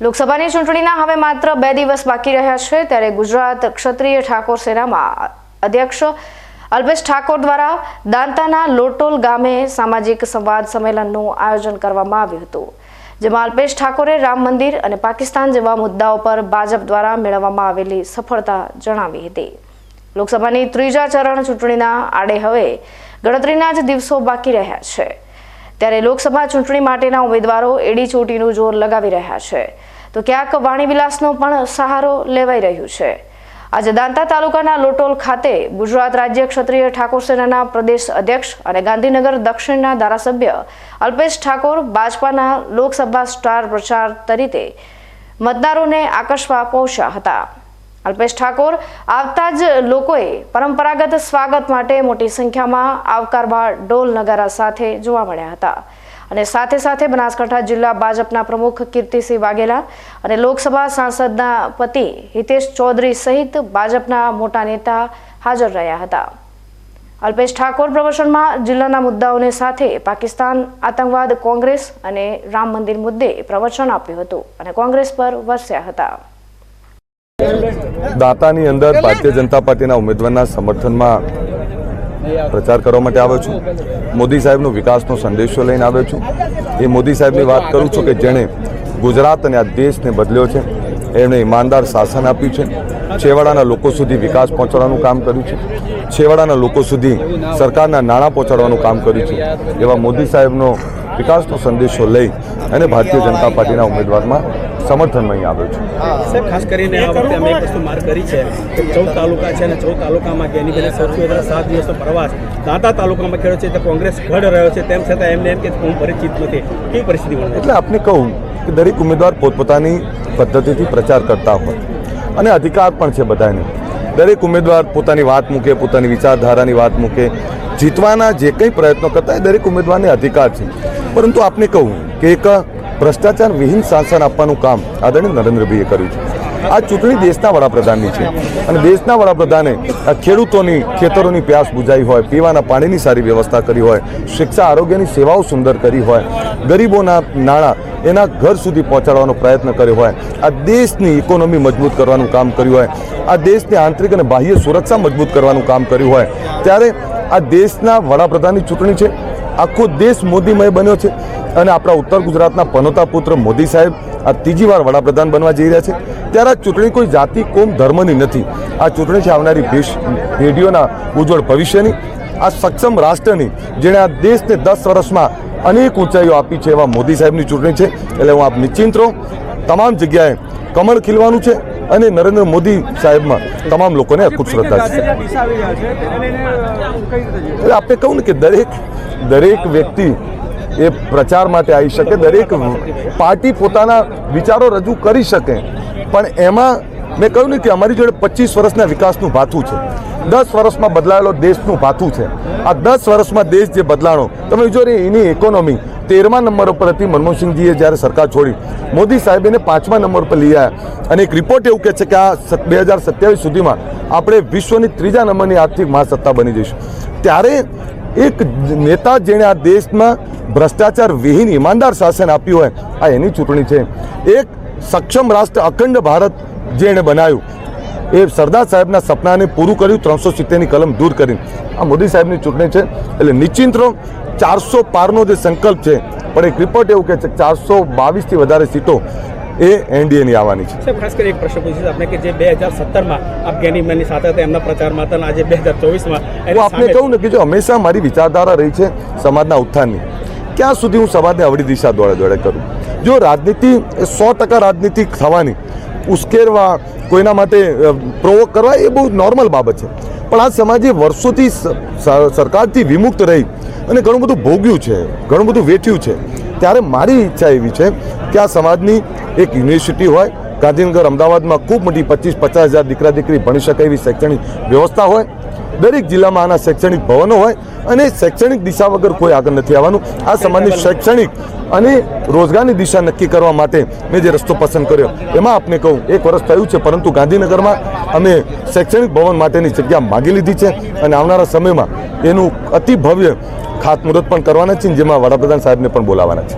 લોકસભાની ચૂંટણીના હવે માત્ર બે દિવસ બાકી રહ્યા છે, ત્યારે ગુજરાત ક્ષત્રિય ઠાકોર સેનામાં અધ્યક્ષ અલ્પેશ ઠાકોર દ્વારા દાંતાના લોટોલ ગામે સામાજિક સંવાદ સંમેલનનું આયોજન કરવામાં આવ્યું હતું, જેમાં અલ્પેશ ઠાકોરે રામ મંદિર અને પાકિસ્તાન જેવા મુદ્દાઓ પર ભાજપ દ્વારા મેળવવામાં આવેલી સફળતા જણાવી હતી. લોકસભાની ત્રીજા ચરણ ચૂંટણીના આડે હવે ગણતરીના જ દિવસો બાકી રહ્યા છે. ત્યારે લોકસભા ચૂંટણી માટેના ઉમેદવારો એડી ચોટીનું જોર લગાવી રહ્યા છે. તો ક્યાંક વાણીવિલાસનો પણ સહારો લેવાઈ રહ્યું છે. આજે દાંતા તાલુકાના લોટોલ ખાતે ગુજરાત રાજ્ય ક્ષત્રિય ઠાકોર સેનાના પ્રદેશ અધ્યક્ષ અને ગાંધીનગર દક્ષિણના ધારાસભ્ય અલ્પેશ ઠાકોર ભાજપાના લોકસભા સ્ટાર પ્રચાર તરીકે મતદારોને આકર્ષવા પહોંચ્યા હતા. અલ્પેશ ઠાકોર, આવતા જ લોકોએ પરંપરાગત સ્વાગત માટે મોટી સંખ્યામાં આવકારવા ઢોલ નગારા સાથે જોવા મળ્યા હતા. અને સાથે સાથે બનાસકાંઠા જિલ્લા ભાજપના પ્રમુખ કીર્તિસિંહ વાઘેલા અને લોકસભા સાંસદના પતિ હિતેશ ચૌધરી સહિત ભાજપના મોટા નેતા હાજર રહ્યા હતા. અલ્પેશ ઠાકોર પ્રવચનમાં જિલ્લાના મુદ્દાઓને સાથે પાકિસ્તાન આતંકવાદ કોંગ્રેસ અને રામ મંદિર મુદ્દે પ્રવચન આપ્યું હતું અને કોંગ્રેસ પર વરસ્યા હતા. દાતાની અંદર ભારતીય જનતા પાર્ટીના ઉમેદવારના સમર્થનમાં પ્રચાર કરવા માટે આવ્યો છું. મોદી સાહેબનો વિકાસનો સંદેશો લઈને આવ્યો છું. એ મોદી સાહેબની વાત કરું છું કે જેણે ગુજરાત અને આ દેશને બદલ્યો છે. એમણે ઈમાનદાર શાસન આપ્યું છે. છેવાડાના લોકો સુધી વિકાસ પહોંચાડવાનું કામ કર્યું છે. છેવાડાના લોકો સુધી સરકારના નાણાં પહોંચાડવાનું કામ કર્યું છે. એવા મોદી સાહેબનો વિકાસનો સંદેશો લઈ અને ભારતીય જનતા પાર્ટીના ઉમેદવારમાં સમર્થનમાં અહીં આવ્યો છે. સાહેબ ખાસ કરીને આ વખતે અમે એક વસ્તુ માર કરી છે. કે ચૌદ તાલુકા છે અને ચૌદ તાલુકામાં ગેનીબેને સૌથી વધારે સાત દિવસનો પ્રવાસ. દાંતા તાલુકામાં ખેડ્યો છે તો કોંગ્રેસ ઘડ રહ્યો છે તેમ છતાં એમને એમ કે હું પરિચિત નથી. કેવી પરિસ્થિતિ બને? એટલે આપને કહું કે દરેક ઉમેદવાર પોતપોતાની પદ્ધતિથી પ્રચાર કરતા હોય. અને અધિકાર પણ છે બધાને. દરેક ઉમેદવાર પોતાની વાત મૂકે પોતાની વિચારધારાની વાત મૂકે. જીતવાના જે કંઈ પ્રયત્નો કરતા એ દરેક ઉમેદવારને અધિકાર છે. પરંતુ આપને કહું કે એક ભ્રષ્ટાચાર વિહીન શાસન આપવાનું કામ આદરણીય નરેન્દ્રભાઈએ કર્યું છે. આ ચૂંટણી દેશના વડાપ્રધાનની છે. અને દેશના વડાપ્રધાને આ ખેડૂતોની, ખેતરોની પ્યાસ બુજાઈ હોય, પીવાના પાણીની સારી વ્યવસ્થા કરી હોય, શિક્ષા, આરોગ્યની સેવાઓ સુંદર કરી હોય, ગરીબોના નાણાં એના ઘર સુધી પહોંચાડવાનો પ્રયત્ન કર્યો હોય, આ દેશની ઇકોનોમી મજબૂત કરવાનું કામ કર્યું હોય, આ દેશની આંતરિક અને બાહ્ય સુરક્ષા મજબૂત કરવાનું કામ કર્યું હોય, ત્યારે આ દેશના વડાપ્રધાનની ચૂંટણી છે. આખો દેશ મોદીમય બન્યો છે અને આપણા ઉત્તર ગુજરાતના પનોતા પુત્ર મોદી સાહેબ આ ત્રીજી વાર વડાપ્રધાન બનવા જઈ રહ્યા છે. ત્યારે આ ચૂંટણી કોઈ જાતિ કોમ ધર્મની નથી. આ ચૂંટણી છે આવનારી પેઢીઓના ઉજ્જવળ ભવિષ્યની. આ સક્ષમ રાષ્ટ્રની જેણે આ દેશને દસ વર્ષમાં અનેક ઊંચાઈઓ આપી છે એવા મોદી સાહેબની ચૂંટણી છે. એટલે હું આપ નિશ્ચિંત રહો. તમામ જગ્યાએ કમળ ખીલવાનું છે અને નરેન્દ્ર મોદી સાહેબમાં તમામ લોકોને અકૂટ શ્રદ્ધા છે? એટલે આપણે કહું ને કે દરેક દરેક વ્યક્તિ એ પ્રચાર માટે આવી શકે, દરેક પાર્ટી પોતાના વિચારો રજૂ કરી શકે. પણ એમાં મેં કહ્યું ને કે અમારી જોડે પચીસ વર્ષના વિકાસનું ભાથું છે. દસ વર્ષમાં બદલાયેલો દેશનું ભાથું છે. આ દસ વર્ષમાં દેશ જે બદલાણો, તમે જો એની ઇકોનોમી તેરમા નંબર ઉપર હતી મનમોહનસિંહજીએ જ્યારે સરકાર છોડી. મોદી સાહેબ એને પાંચમા નંબર પર લઈ આવ્યા અને એક રિપોર્ટ એવું કહે છે કે આ બે હજાર સત્યાવીસ સુધીમાં આપણે વિશ્વની ત્રીજા નંબરની આર્થિક મહાસત્તા બની જઈશું. ત્યારે એક નેતા જેણે આ દેશમાં ભ્રષ્ટાચાર વિહીન ઈમાનદાર શાસન આપ્યું હોય, આ એની ચૂંટણી છે. એક સક્ષમ રાષ્ટ્ર અખંડ ભારત જેણે બનાવ્યું, એ સરદાર સાહેબના સપનાને પૂરું કર્યું, ત્રણસો સિત્તેરની કલમ દૂર કરી. આ મોદી સાહેબની ચૂંટણી છે, એટલે નિશ્ચિંત રહો, ચારસો પારનો જે સંકલ્પ છે, પણ એક રિપોર્ટ એવું કહે છે ચારસો બાવીસથી વધારે સીટો એ એનડીએની આવવાની છે. સાહેબ ખાસ કરી એક પ્રશ્ન પૂછીશ આપણે કે જે બે હજાર સત્તરમાં આપ ગેનીબેનની સાથે હતા એમના પ્રચારમાં હતા આજે બે હજાર ચોવીસમાં હું આપને કહું ને કે જો હંમેશા મારી વિચારધારા રહી છે સમાજના ઉત્થાનની ક્યાં સુધી હું સમાજને અવળી દિશા દોડે દોડે કરું? જો રાજનીતિ એ સો ટકા રાજનીતિ થવાની ઉશ્કેરવા કોઈના માટે પ્રોવોક કરવા એ બહુ નોર્મલ બાબત છે. પણ આ સમાજે વર્ષોથી સરકારથી વિમુક્ત રહી અને ઘણું બધું ભોગ્યું છે ઘણું બધું વેઠ્યું છે. ત્યારે મારી ઈચ્છા એવી છે કે આ સમાજની એક યુનિવર્સિટી હોય, ગાંધીનગર અમદાવાદમાં ખૂબ મોટી પચીસ પચાસ હજાર દીકરા દીકરી ભણી શકે એવી શૈક્ષણિક વ્યવસ્થા હોય દરેક જિલ્લામાં આના શૈક્ષણિક ભવનો હોય અને શૈક્ષણિક દિશા વગર કોઈ આગળ નથી આવવાનું. આ સમાજની શૈક્ષણિક અને રોજગારની દિશા નક્કી કરવા માટે મેં જે રસ્તો પસંદ કર્યો એમાં આપને કહું એક વર્ષ થયું છે પરંતુ ગાંધીનગરમાં અમે શૈક્ષણિક ભવન માટેની જગ્યા માગી લીધી છે અને આવનારા સમયમાં એનું અતિ ભવ્ય ખાતમુહૂર્ત પણ કરવાના છે જેમાં વડાપ્રધાન સાહેબને પણ બોલાવવાના છે